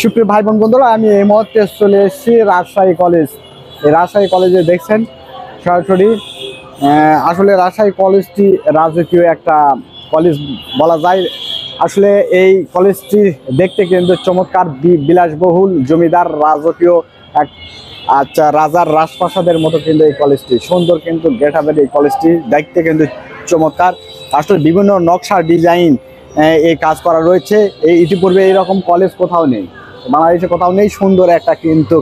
সুপ্রিয় ভাই বোন বন্ধুরা, আমি এই মুহূর্তে চলে এসেছি রাজশাহী কলেজ। এই রাজশাহী কলেজে দেখছেন সরাসরি আসলে রাজশাহী কলেজটি রাজকীয় একটা কলেজ বলা যায়। আসলে এই কলেজটি দেখতে কিন্তু চমৎকার বিলাসবহুল, জমিদার, রাজকীয় এক আচ্ছা রাজার রাজপ্রাসাদের মতো কিন্তু এই কলেজটি। সুন্দর কিন্তু গেট আপের এই কলেজটি দেখতে কিন্তু চমৎকার। আসলে বিভিন্ন নকশা ডিজাইন এই কাজ করা রয়েছে। এই ইতিপূর্বে এইরকম কলেজ কোথাও নেই। বাংলাদেশে কোথাও নেই সুন্দর একটা কিন্তু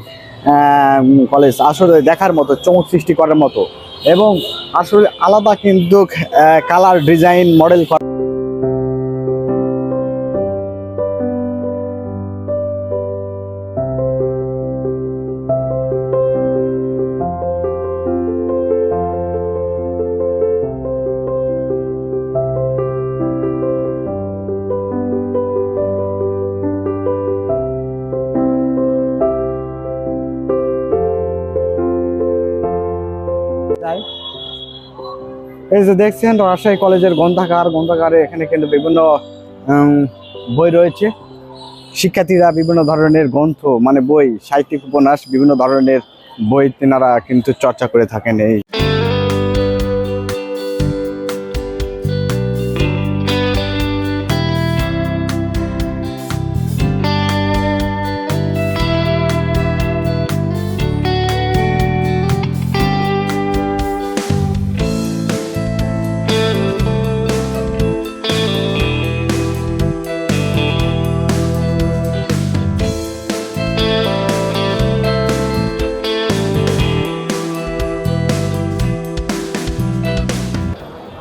কলেজ আসলে দেখার মতো, চমক সৃষ্টি করার মতো। এবং আসলে আলাদা কিন্তু কালার ডিজাইন মডেল করা যায়। এই যে দেখছেন, রাজশাহী কলেজের গ্রন্থাগার, গ্রন্থাগারে এখানে কিন্তু বিভিন্ন বই রয়েছে। শিক্ষার্থীরা বিভিন্ন ধরনের গ্রন্থ মানে বই, সাহিত্যিক উপন্যাস, বিভিন্ন ধরনের বই তেনারা কিন্তু চর্চা করে থাকেন এই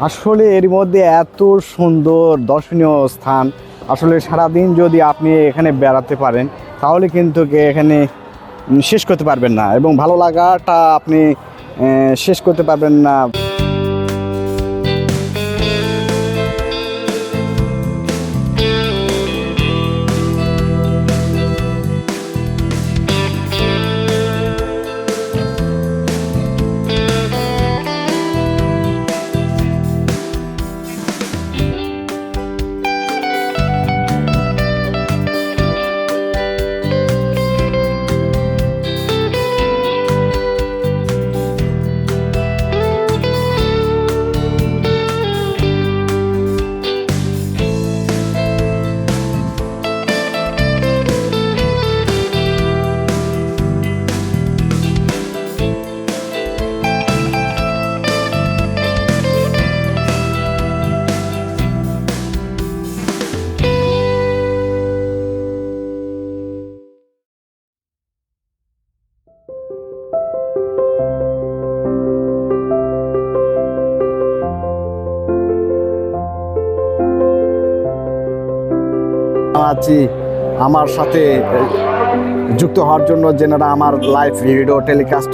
আসলে এর মধ্যে এত সুন্দর দর্শনীয় স্থান। আসলে সারাদিন যদি আপনি এখানে বেড়াতে পারেন, তাহলে কিন্তু এখানে শেষ করতে পারবেন না এবং ভালো লাগাটা আপনি শেষ করতে পারবেন না। আছি আমার সাথে যুক্ত হওয়ার জন্য যেনারা আমার লাইভ ভিডিও টেলিকাস্ট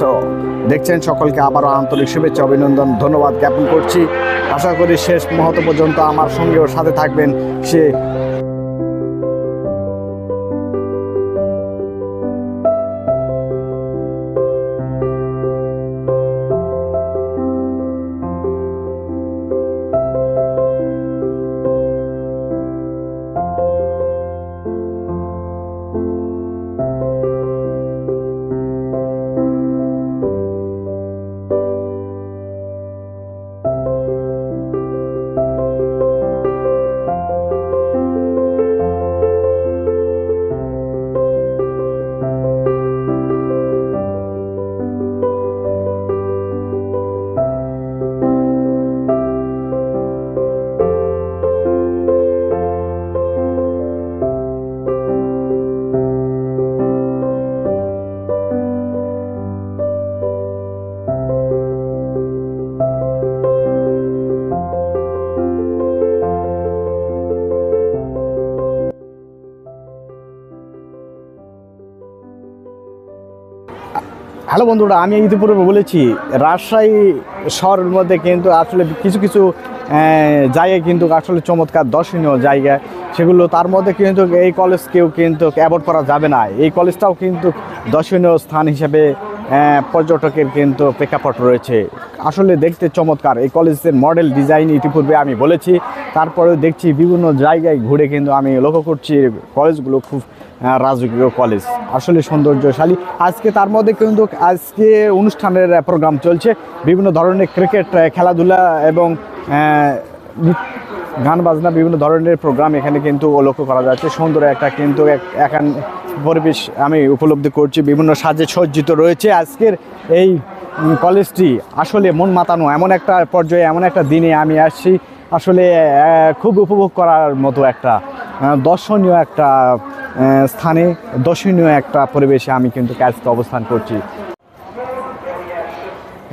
দেখছেন, সকলকে আবারও আন্তরিক শুভেচ্ছা, অভিনন্দন, ধন্যবাদ জ্ঞাপন করছি। আশা করি শেষ মুহূর্ত পর্যন্ত আমার সঙ্গেও সাথে থাকবেন সে হ্যালো বন্ধুরা, আমি ইতিপূর্বে বলেছি, রাজশাহী শহরের মধ্যে কিন্তু আসলে কিছু কিছু জায়গায় কিন্তু আসলে চমৎকার দর্শনীয় জায়গা। সেগুলো তার মধ্যে কিন্তু এই কলেজকেও কিন্তু অ্যাভোর্ড করা যাবে না। এই কলেজটাও কিন্তু দর্শনীয় স্থান হিসেবে পর্যটকের কিন্তু প্রেক্ষাপট রয়েছে। আসলে দেখতে চমৎকার। এই কলেজের মডেল ডিজাইন ইতিপূর্বে আমি বলেছি। তারপরেও দেখছি বিভিন্ন জায়গায় ঘুরে কিন্তু আমি লক্ষ্য করছি কলেজগুলো খুব রাজকীয় কলেজ। আসলে সৌন্দর্যশালী। আজকে তার মধ্যে কিন্তু আজকে অনুষ্ঠানের প্রোগ্রাম চলছে। বিভিন্ন ধরনের ক্রিকেট খেলাধুলা এবং গান বাজনা বিভিন্ন ধরনের প্রোগ্রাম এখানে কিন্তু লক্ষ্য করা যাচ্ছে। সুন্দর একটা কিন্তু এখান পরিবেশ আমি উপলব্ধি করছি, বিভিন্ন সাজে সজ্জিত রয়েছে। আজকের এই কলেজটি আসলে মন মাতানো, এমন একটা পর্যায়ে, এমন একটা দিনে আমি আসছি। আসলে খুব উপভোগ করার মতো একটা দর্শনীয় একটা স্থানে, দর্শনীয় একটা পরিবেশে আমি কিন্তু আজকে অবস্থান করছি।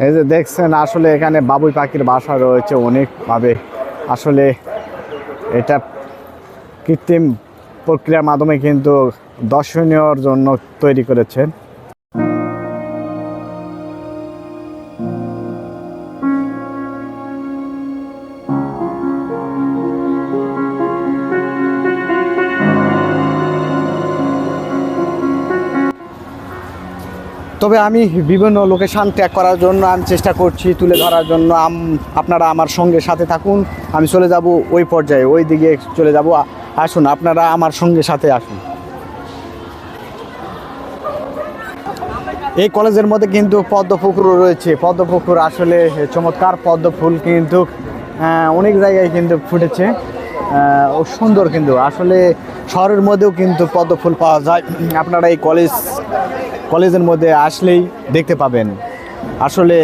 এই যে দেখছেন, আসলে এখানে বাবুই পাখির বাসা রয়েছে অনেকভাবে। আসলে এটা কৃত্রিম প্রক্রিয়ার মাধ্যমে কিন্তু দর্শনীয়র জন্য তৈরি করেছেন। তবে আমি বিভিন্ন লোকেশান ত্যাগ করার জন্য আমি চেষ্টা করছি, তুলে ধরার জন্য। আপনারা আমার সঙ্গে সাথে থাকুন। আমি চলে যাব ওই পর্যায়ে, ওই দিকে চলে যাব। আসুন, আপনারা আমার সঙ্গে সাথে আসুন। এই কলেজের মধ্যে কিন্তু পদ্ম পুকুরও রয়েছে। পদ্মপুকুর আসলে চমৎকার পদ্ম ফুল কিন্তু অনেক জায়গায় কিন্তু ফুটেছে। ও সুন্দর কিন্তু। আসলে শহরের মধ্যেও কিন্তু পদ্ম ফুল পাওয়া যায়। আপনারা এই কলেজ, কলেজের মধ্যে আসলেই দেখতে পাবেন। আসলে